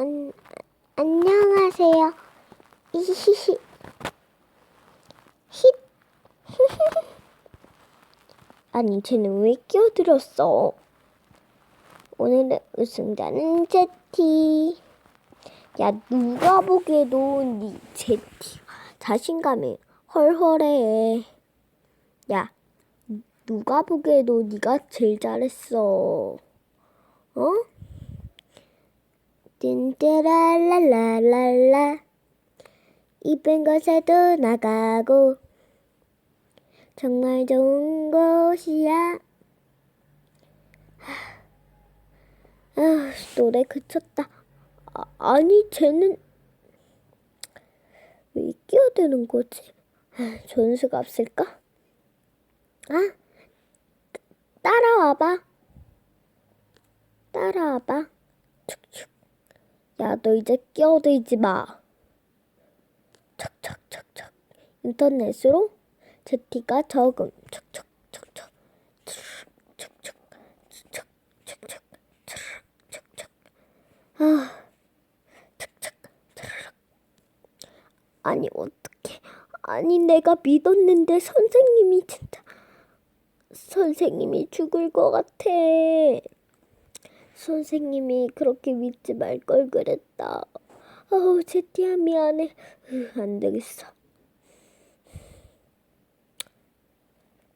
안, 안녕하세요. 이히히. 힛. 아니, 쟤는 왜 끼어들었어? 오늘의 우승자는 제티. 야, 누가 보기에도 니 제티 자신감이 헐헐해. 야, 누가 보기에도 네가 제일 잘했어. 어? 띵띠라라라라라 이쁜 곳에도 나가고 정말 좋은 곳이야. 아, 노래 그쳤다. 아, 아니 쟤는 왜 끼어드는 거지? 아, 전수가 없을까? 아, 따라와봐. 따라와봐. 야, 너 이제 끼어들지 마. 척척척척. 인터넷으로 제티가 적음. 척척척척. 척척. 척척. 척척. 척척. 아. 척척. 아니, 어떡해. 아니, 내가 믿었는데 선생님이 진짜. 선생님이 죽을 것 같아. 선생님이 그렇게 믿지 말 걸 그랬다. 어우, 제티야 미안해. 으, 안 되겠어.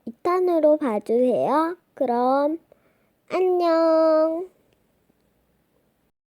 2탄으로 봐주세요. 그럼 안녕.